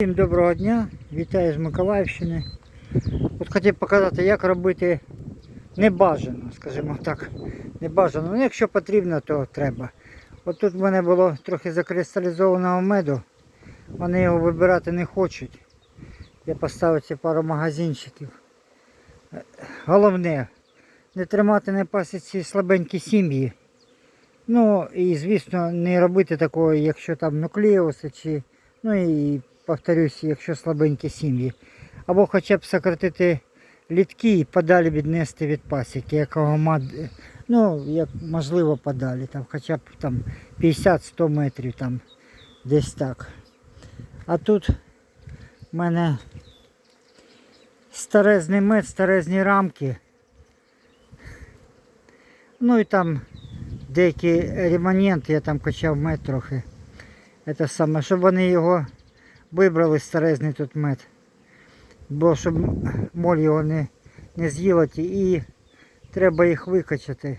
Всім доброго дня, вітаю з Миколаївщини. От хотів показати, як робити небажано, скажімо так. Небажано. Ну, якщо потрібно, то треба. От тут в мене було трохи закристалізованого меду. Вони його вибирати не хочуть. Я поставив ці пару магазинчиків. Головне, не тримати на пасіці слабенькі сім'ї. Ну і звісно, не робити такого, якщо там нуклеуси чи. Ну і повторюсь, якщо слабенькі сім'ї. Або хоча б сократити літки і подалі віднести від пасіки, якого мад... ну, як можливо подалі, там хоча б там 50-100 метрів там десь так. А тут в мене старезний мед, старезні рамки. Ну і там деякі реманенти, я там качав мед трохи. Це саме, щоб вони його вибрали старезний тут мед. Бо щоб моль його не, не з'їла і треба їх викачати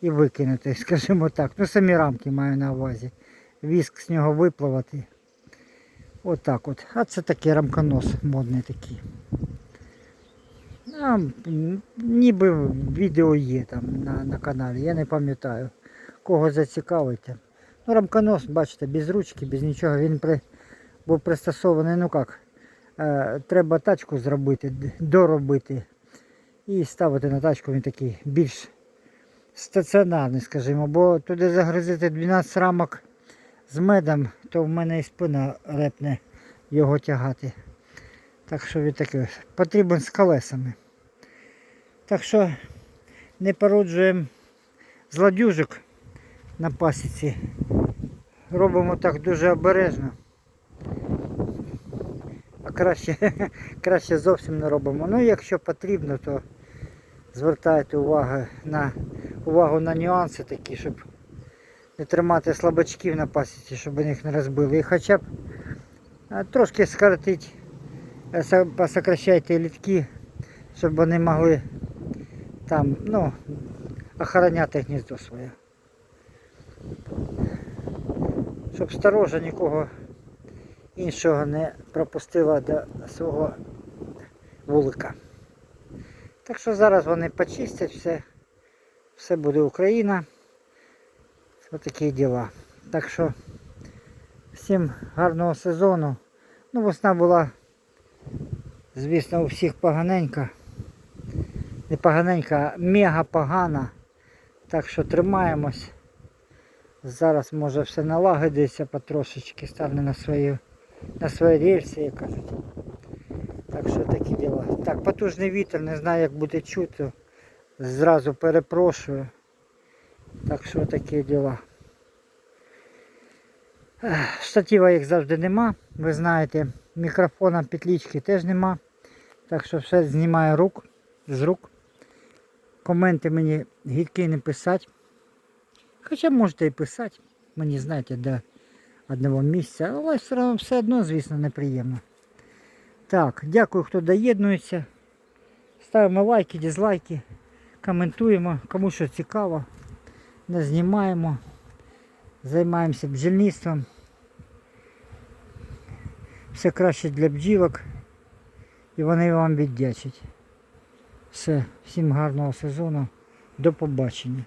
і викинути, скажімо так. Ну самі рамки маю на увазі. Віск з нього випливати. Отак от, А це такий рамконос модний такий. А, ніби відео є там на, на каналі, я не пам'ятаю. Кого зацікавить. Ну, рамконос, бачите, без ручки, без нічого. Він при, був пристосований, ну як, е, треба тачку зробити, доробити. І ставити на тачку він такий більш стаціонарний, скажімо, бо туди загрузити 12 рамок з медом, то в мене і спина репне його тягати. Так що він такий потрібен з колесами. Так що не породжуємо злодюжок на пасіці. Робимо так дуже обережно. Краще, краще зовсім не робимо. Ну, якщо потрібно, то звертайте увагу на, увагу на нюанси такі, щоб не тримати слабачків на пасіці, щоб вони їх не розбили. І хоча б трошки скоротить, е, посокращайте літки, щоб вони могли там, ну, охороняти гніздо своє. Щоб сторожа нікого іншого не пропустила до свого вулика. Так що зараз вони почистять все, все буде Україна. Ось такі діла. Так що всім гарного сезону. Ну, весна була, звісно, у всіх поганенька. Не поганенька, а мега погана. Так що тримаємось. Зараз може все налагодиться потрошечки, стане на свої, на свої рельси, як кажуть. Так що такі діла. Так, потужний вітер, не знаю як буде чути. Зразу перепрошую. Так що такі діла. Штатива як завжди нема. Ви знаєте, мікрофона петлічки теж нема. Так що все знімаю рук, з рук. Коменти мені гідкі не писати. Хоча можете і писати, мені знаєте, до одного місця, але все одно, все одно, звісно, неприємно. Так, дякую, хто доєднується. Ставимо лайки, дизлайки, коментуємо, кому що цікаво. Не знімаємо. Займаємося бджільництвом. Все краще для бджілок. І вони вам віддячать. Все, всім гарного сезону. До побачення.